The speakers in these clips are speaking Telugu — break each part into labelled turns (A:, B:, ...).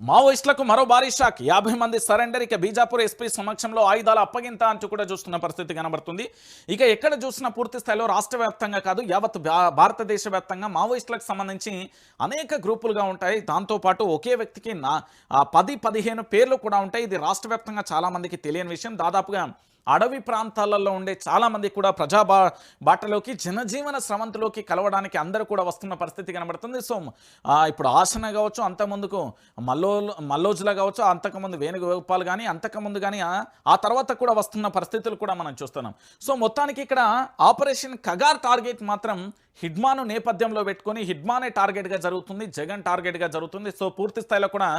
A: మావోయిస్టులకు మరో భారీ షాక్. యాభై మంది సరెండర్ ఇక బీజాపూర్ ఎస్పీ సమక్షంలో ఆయుధాల అప్పగింత అంటూ కూడా చూస్తున్న పరిస్థితి కనబడుతుంది. ఇక ఎక్కడ చూసినా పూర్తి స్థాయిలో రాష్ట్ర వ్యాప్తంగా కాదు యావత్ భా- భారతదేశ వ్యాప్తంగా మావోయిస్టులకు సంబంధించి అనేక గ్రూపులుగా ఉంటాయి. దాంతోపాటు ఒకే వ్యక్తికి నా పది పదిహేను పేర్లు కూడా ఉంటాయి. ఇది రాష్ట్ర వ్యాప్తంగా చాలా మందికి తెలియని విషయం. దాదాపుగా అడవి ప్రాంతాలలో ఉండే చాలామంది కూడా ప్రజా బా బాటలోకి జనజీవన స్రవంతిలోకి కలవడానికి అందరూ కూడా వస్తున్న పరిస్థితి కనబడుతుంది. సో ఇప్పుడు ఆసన కావచ్చు అంతకుముందుకు మల్లో మల్లోజుల కావచ్చు అంతకుముందు వేణుగోపాల్ కానీ అంతకుముందు కానీ ఆ తర్వాత కూడా వస్తున్న పరిస్థితులు కూడా మనం చూస్తున్నాం. సో మొత్తానికి ఇక్కడ ఆపరేషన్ కగార్ టార్గెట్ మాత్రం హిడ్మాను నేపథ్యంలో పెట్టుకొని హిడ్మానే టార్గెట్గా జరుగుతుంది జగన్ టార్గెట్గా జరుగుతుంది. సో పూర్తి స్థాయిలో కూడా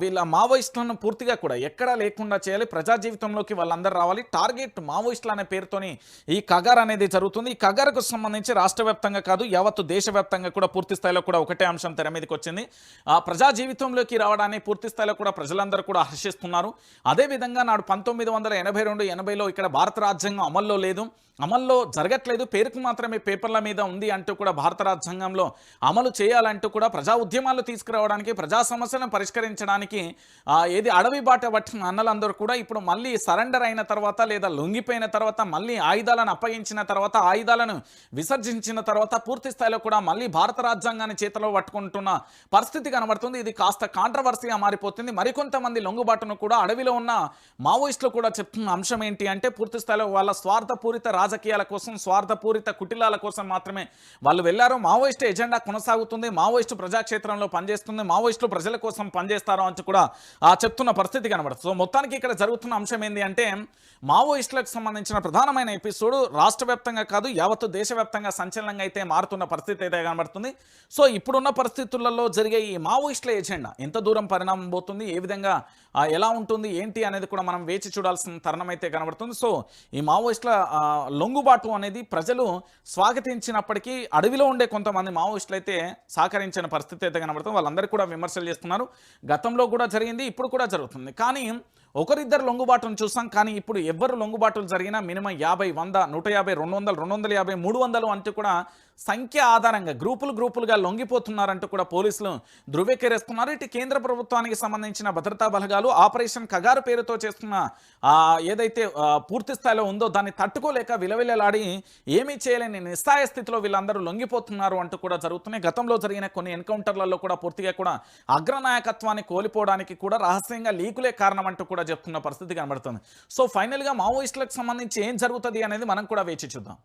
A: వీళ్ళ మావోయిస్టులను పూర్తిగా కూడా ఎక్కడా లేకుండా చేయాలి. ప్రజా జీవితంలోకి వాళ్ళందరూ రావాలి. టార్గెట్ మావోయిస్టులు అనే పేరుతోని ఈ కగార్ అనేది జరుగుతుంది. ఈ కగార్కు సంబంధించి రాష్ట్ర వ్యాప్తంగా కాదు యావత్తు దేశవ్యాప్తంగా కూడా పూర్తి స్థాయిలో కూడా ఒకటే అంశం తెర మీదకి వచ్చింది. ఆ ప్రజా జీవితంలోకి రావడాన్ని పూర్తి స్థాయిలో కూడా ప్రజలందరూ కూడా హర్షిస్తున్నారు. అదేవిధంగా నాడు పంతొమ్మిది వందల ఎనభై రెండు ఎనభైలో ఇక్కడ భారత రాజ్యాంగం అమల్లో లేదు. అమల్లో జరగట్లేదు. పేరుకు మాత్రమే పేపర్ల మీద ఉంది అంటూ కూడా భారత రాజ్యాంగంలో అమలు చేయాలంటూ కూడా ప్రజా ఉద్యమాలు తీసుకురావడానికి ప్రజా సమస్యలను పరిష్కరించడానికి ఏది అడవి బాట పట్టిన అన్నలందరూ కూడా ఇప్పుడు మళ్ళీ సరెండర్ అయిన తర్వాత లేదా లొంగిపోయిన తర్వాత మళ్ళీ ఆయుధాలను అప్పగించిన తర్వాత ఆయుధాలను విసర్జించిన తర్వాత పూర్తి స్థాయిలో కూడా మళ్ళీ భారత రాజ్యాంగాన్ని చేతిలో పట్టుకుంటున్న పరిస్థితి కనబడుతుంది. ఇది కాస్త కాంట్రవర్సీగా మారిపోతుంది. మరికొంతమంది లొంగుబాటును కూడా అడవిలో ఉన్న మావోయిస్టులు కూడా చెప్తున్న అంశం ఏంటి అంటే పూర్తి స్థాయిలో వాళ్ళ స్వార్థపూరిత రాజకీయాల కోసం స్వార్థపూరిత కుటిలాల కోసం మాత్రమే వాళ్ళు వెళ్ళారు మావోయిస్టు ఎజెండా కొనసాగుతుంది మావోయిస్టు ప్రజాక్షేత్రంలో పనిచేస్తుంది మావోయిస్టులు ప్రజల కోసం పనిచేస్తారు అంటూ కూడా ఆ, చెప్తున్న పరిస్థితి కనబడుతుంది సో మొత్తానికి ఇక్కడ జరుగుతున్న అంశం ఏంటి అంటే మావోయిస్టులకు సంబంధించిన ప్రధానమైన ఎపిసోడ్ రాష్ట్ర వ్యాప్తంగా కాదు యావత్తు దేశవ్యాప్తంగా సంచలనంగా అయితే మారుతున్న పరిస్థితి అయితే కనబడుతుంది. సో ఇప్పుడున్న పరిస్థితులలో జరిగే ఈ మావోయిస్టుల ఎజెండా ఎంత దూరం పరిణామం పోతుంది ఏ విధంగా ఎలా ఉంటుంది ఏంటి అనేది కూడా మనం వేచి చూడాల్సిన తరుణం అయితే కనబడుతుంది. సో ఈ మావోయిస్టుల లొంగుబాటు అనేది ప్రజలు స్వాగతించిన స్వాగతించినప్పటికీ అడవిలో ఉండే కొంతమంది మావోయిస్టులు అయితే సహకరించిన పరిస్థితి అయితే కనబడుతుంది. వాళ్ళందరూ కూడా విమర్శలు చేస్తున్నారు. గతంలో కూడా జరిగింది ఇప్పుడు కూడా జరుగుతుంది. కానీ ఒకరిద్దరు లొంగుబాటును చూసాం కానీ ఇప్పుడు ఎవరు లొంగుబాటులు జరిగినా మినిమం యాభై వంద నూట యాభై రెండు వందలు రెండు వందల యాభై మూడు వందలు అంటూ కూడా సంఖ్య ఆధారంగా గ్రూపులు గ్రూపులుగా లొంగిపోతున్నారంటూ కూడా పోలీసులు ధృవీకరిస్తున్నారు. ఇటు కేంద్ర ప్రభుత్వానికి సంబంధించిన భద్రతా బలగాలు ఆపరేషన్ కగారు పేరుతో చేస్తున్న ఏదైతే పూర్తి స్థాయిలో ఉందో దాన్ని తట్టుకోలేక విలవిలలాడి ఏమీ చేయలేని నిస్సాయ స్థితిలో వీళ్ళందరూ లొంగిపోతున్నారు అంటూ కూడా జరుగుతున్నాయి. గతంలో జరిగిన కొన్ని ఎన్కౌంటర్లలో కూడా పూర్తిగా కూడా అగ్రనాయకత్వాన్ని కోల్పోవడానికి కూడా రహస్యంగా లీకులే కారణం అంటూ కూడా చెప్తున్న పరిస్థితి కనబడుతుంది. సో ఫైనల్గా మావోయిస్టులకు సంబంధించి ఏం జరుగుతుంది అనేది మనం కూడా వేచి చూద్దాం.